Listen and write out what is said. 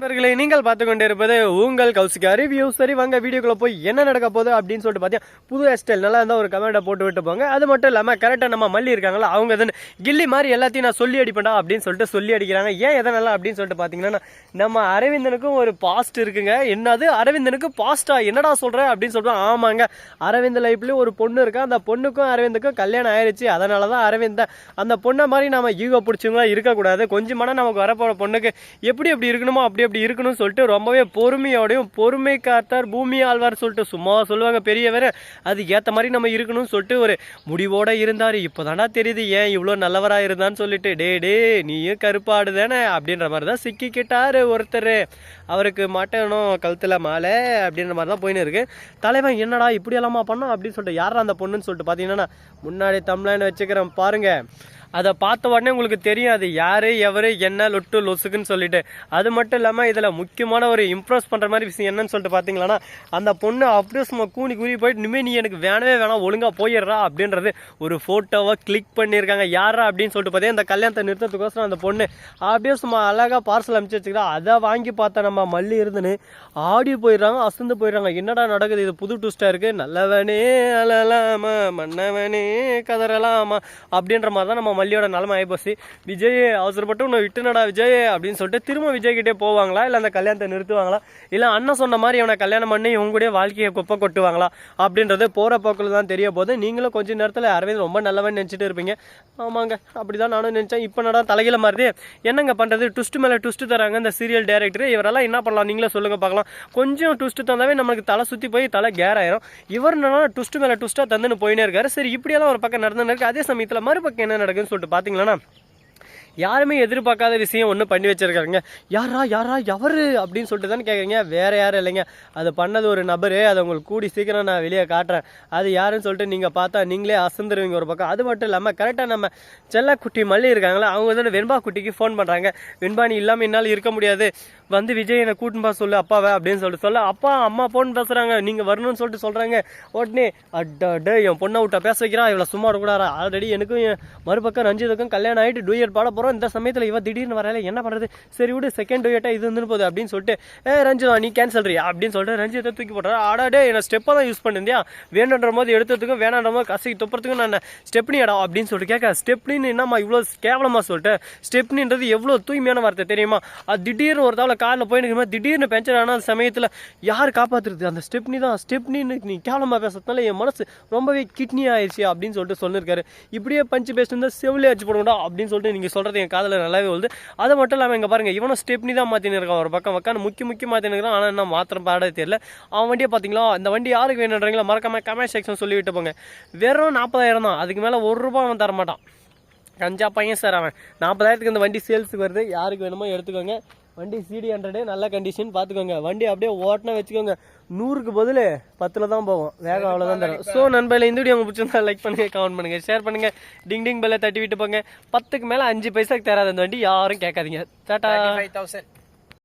நண்பர்களே நீங்கள் பார்த்து கொண்டிருப்பது உங்கள் கௌசிகா ரிவ்யூ சரி வாங்க வீடியோக்குள்ள போய் என்ன நடக்க போகுது அப்படின்னு சொல்லிட்டு பார்த்தீங்கன்னா புது ஹேர்ஸ்டைல் நல்லா இருந்தால் ஒரு கமெண்ட்டை போட்டு விட்டு போங்க. அது மட்டும் இல்லாமல் கரெக்டாக நம்ம மல்லி இருக்காங்களா அவங்க தான் கில்லி மாதிரி எல்லாத்தையும் நான் சொல்லி அடிப்பேன்டா அப்படின்னு சொல்லிட்டு சொல்லி அடிக்கிறாங்க. ஏன் எதனால அப்படின்னு சொல்லிட்டு பார்த்தீங்கன்னா நம்ம அரவிந்தனுக்கும் ஒரு பாஸ்ட் இருக்குங்க. என்னது? அரவிந்தனுக்கு பாஸ்டா என்னடா சொல்கிற அப்படின்னு சொல்லிட்டு ஆமாங்க. அரவிந்த் லைஃப்லேயும் ஒரு பொண்ணு இருக்கா? அந்த பொண்ணுக்கும் அரவிந்துக்கும் கல்யாணம் ஆயிடுச்சு அதனால தான் அரவிந்த அந்த பொண்ணை மாதிரி நம்ம ஈகோ பிடிச்சவங்களா இருக்கக்கூடாது. கொஞ்சமான நமக்கு வரப்போகிற பொண்ணுக்கு எப்படி எப்படி இருக்கணுமோ அப்படி எப்படி இருக்கணும்னு சொல்லிட்டு ரொம்பவே பொறுமையோடையும் பொறுமை காத்தார் பூமி ஆழ்வார் சொல்லிட்டு சும்மா சொல்லுவாங்க பெரியவர் அது ஏற்ற மாதிரி நம்ம இருக்கணும்னு சொல்லிட்டு ஒரு முடிவோட இருந்தார். இப்போதானா தெரியுது ஏன் இவ்வளோ நல்லவராக இருந்தான்னு சொல்லிட்டு டே டே நீயும் கருப்பாடு தானே? அப்படின்ற மாதிரி தான் சிக்கிக்கிட்டாரு ஒருத்தர். அவருக்கு மாட்டணும் கழுத்தில் மாலை அப்படின்ற மாதிரி தான் போயின்னு இருக்கு. தலைவன் என்னடா இப்படி எல்லாமா பண்ணோம் அப்படின்னு சொல்லிட்டு யாரா அந்த பொண்ணுன்னு சொல்லிட்டு பார்த்தீங்கன்னா முன்னாடி தமிழ்னு வச்சுக்கிறேன் பாருங்க. அதை பார்த்த உடனே உங்களுக்கு தெரியும் அது யாரு எவரு என்ன லொட்டு லொசுக்குன்னு சொல்லிட்டு. அது மட்டும் இல்லாமல் இதில் முக்கியமான ஒரு இம்ப்ரெஸ் பண்ணுற மாதிரி விஷயம் என்னன்னு சொல்லிட்டு பார்த்தீங்களன்னா அந்த பொண்ணு அப்படியே சும்மா கூனி கூறி போயிட்டு இனிமேல் நீ எனக்கு வேணவே வேணாம் ஒழுங்காக போயிடுறா அப்படின்றது ஒரு ஃபோட்டோவை கிளிக் பண்ணியிருக்காங்க யாரா அப்படின்னு சொல்லிட்டு பார்த்தீங்கன்னா இந்த கல்யாணத்தை நிறுத்தத்துக்கோசரம் அந்த பொண்ணு அப்படியே சும்மா அழகாக பார்சல் அனுப்பிச்சு வச்சுக்கிறா அதை வாங்கி பார்த்தா நம்ம மல்லி இருந்துன்னு ஆடி போயிடுறாங்க அசந்து போயிடுறாங்க. என்னடா நடக்குது? இது புது டூஸ்டாக இருக்குது நல்லவனே அழலாமா மன்னவனே கதறலாமா? அப்படின்ற மாதிரி தான் நம்ம மல்லியோட நிலமை ஆகிப்போச்சு விஜய் அவசரப்பட்டு உன்னை விட்டுனடா விஜய் அப்படின்னு சொல்லிட்டு திரும்ப விஜய்கிட்டே போவாங்களா? இல்லை அந்த கல்யாணத்தை நிறுத்துவாங்களா? இல்லை அண்ணன் சொன்ன மாதிரி அவனை கல்யாணம் பண்ணி இவங்க கூட வாழ்க்கையை குப்பை கொட்டுவாங்களா? அப்படின்றது போகிற போக்கில் தான் தெரிய போது நீங்களும் கொஞ்ச நேரத்தில் அரவிந்த் ரொம்ப நல்லவன் நினச்சிட்டு இருப்பீங்க. ஆமாங்க அப்படி தான் நானும் நினச்சேன். இப்போ நடா தலையில மாறுது? என்னங்க பண்ணுறது ட்விஸ்ட் மேலே ட்விஸ்ட் தராங்க இந்த சீரியல் டேரக்டர் இவரெல்லாம் என்ன பண்ணலாம்? நீங்களே சொல்லுங்கள் பார்க்கலாம். கொஞ்சம் ட்விஸ்ட் தந்தாவே நமக்கு தலை சுற்றி போய் தலை கேர் ஆயிரும். இவர் என்னன்னா ட்விஸ்ட் மேலே ட்விஸ்ட்டாக தந்துன்னு போயினே இருக்காரு. சரி இப்படியெல்லாம் ஒரு பக்கம் நடந்துன்னு இருக்கு. அதே சமயத்தில் மறுபக்கம் என்ன நடக்குதுன்னு சொல்லிட்டு பார்த்தீங்களன்னா யாருமே எதிர்பார்க்காத விஷயம் ஒன்று பண்ணி வச்சிருக்காருங்க யாரா யாரா எவரு அப்படின்னு சொல்லிட்டு தானே கேட்குறீங்க வேறு யாரும் இல்லைங்க. அது பண்ணது ஒரு நபர். அதை உங்களுக்கு கூடி சீக்கிரம் நான் வெளியே காட்டுறேன். அது யாருன்னு சொல்லிட்டு நீங்கள் பார்த்தா நீங்களே அசந்துருவீங்க ஒரு பக்கம். அது மட்டும் இல்லாமல் கரெக்டாக நம்ம செல்லக்குட்டி மல்லி இருக்காங்களா? அவங்க வந்து வெண்பா குட்டிக்கு ஃபோன் பண்ணுறாங்க வெண்பா நீ இல்லாமல் என்னால் இருக்க முடியாது. வந்து விஜய் என்னை கூட்டின்னு சொல்லு அப்பாவை அப்படின்னு சொல்லிட்டு சொல்ல அப்பா அம்மா ஃபோன் பேசுகிறாங்க நீங்கள் வரணும்னு சொல்லிட்டு சொல்கிறாங்க உடனே அட்டே என் பொண்ணை விட்டா பேச வைக்கிறா? இவ்வளோ சும்மா கூடாரா ஆல்ரெடி எனக்கும் மறுபக்கம் ரஞ்சிதுக்கும் கல்யாணம் ஆகிட்டு டூயட் பாட போகிறோம் இந்த சமயத்தில் இவன் திடீர்னு வரையில என்ன பண்ணுறது சரி விடு செகண்ட் டூயட்டா இது வந்து போகுது அப்படின்னு சொல்லிட்டு ஏ ரஞ்சிதா நீ கேன்சல்றியா அப்படின்னு சொல்லிட்டு ரஞ்சித்தை தூக்கி போட்டுறா ஆடாடே என்ன ஸ்டெப்பாக தான் யூஸ் பண்ணிருந்தியா? வேணுன்ற போது எடுத்ததுக்கும் வேணான்ற போது கசைக்கு துப்புறதுக்கும் நான் ஸ்டெப்னி இடம் அப்படின்னு சொல்லிட்டு கேட்க ஸ்டெப்னின்னு என்னம்மா இவ்வளோ கேவலமாக சொல்லிட்டு? ஸ்டெப்னின்றது எவ்வளோ தூய்மையான வார்த்தை தெரியுமா? அது திடீர்னு ஒரு தவளை காலில் போய் நிற்கும் திடீர்னு பெஞ்சர் ஆனால் அந்த சமயத்தில் யார் காப்பாற்றுறது அந்த ஸ்டெப்னி தான். ஸ்டெப்னின்னு நீ கேவலமாக பேசுறதுனால என் மனசு ரொம்பவே கிட்னி ஆயிடுச்சு அப்படின்னு சொல்லிட்டு சொல்லியிருக்காரு இப்படியே பஞ்சு பேசிட்டு இருந்தால் செவிலே அடிச்சு போடுவோம்டா அப்படின்னு சொல்லிட்டு நீங்கள் சொல்கிறது என் காதில் நல்லாவே வருது அது மட்டும் இல்லாமல் இங்கே பாருங்க இவனும் ஸ்டெப்னி தான் மாற்றினு இருக்கான் ஒரு பக்கம். உட்காந்து முக்கிய முக்கி மாற்றினு இருக்கான். ஆனால் என்ன மாத்திரம் பாடவே தெரியல. அவன் வண்டியை பார்த்தீங்களா அந்த வண்டி யாருக்கு வேணுன்றீங்களா மறக்காம கமெண்ட் செக்ஷன் சொல்லி விட்டு போங்க. வெறும் நாற்பதாயிரம் தான். அதுக்கு மேலே ஒரு ரூபா அவன் தரமாட்டான். கஞ்சா பையன் சார் அவன். நாற்பதாயிரத்துக்கு இந்த வண்டி சேல்ஸுக்கு வருது. யாருக்கு வேணுமோ எடுத்துக்கோங்க. வண்டி சிடி ஹண்ட்ரடு நல்ல கண்டிஷன் பார்த்துக்கோங்க வண்டி அப்படியே ஓட்டினா வச்சுக்கோங்க. நூறுக்கு பதில் பத்தில் தான் போகும். வேகம் அவ்வளோதான் தரும். ஸோ நண்பர்களே இந்த வீடியோ பிடிச்சிருந்தா லைக் பண்ணுங்க கமெண்ட் பண்ணுங்க ஷேர் பண்ணுங்க. டிங் டிங் பெல்லை தட்டி விட்டு போங்க. பத்துக்கு மேலே அஞ்சு பைசாக்கு தராது அந்த வண்டி யாரும் கேட்காதீங்க. Tata thousand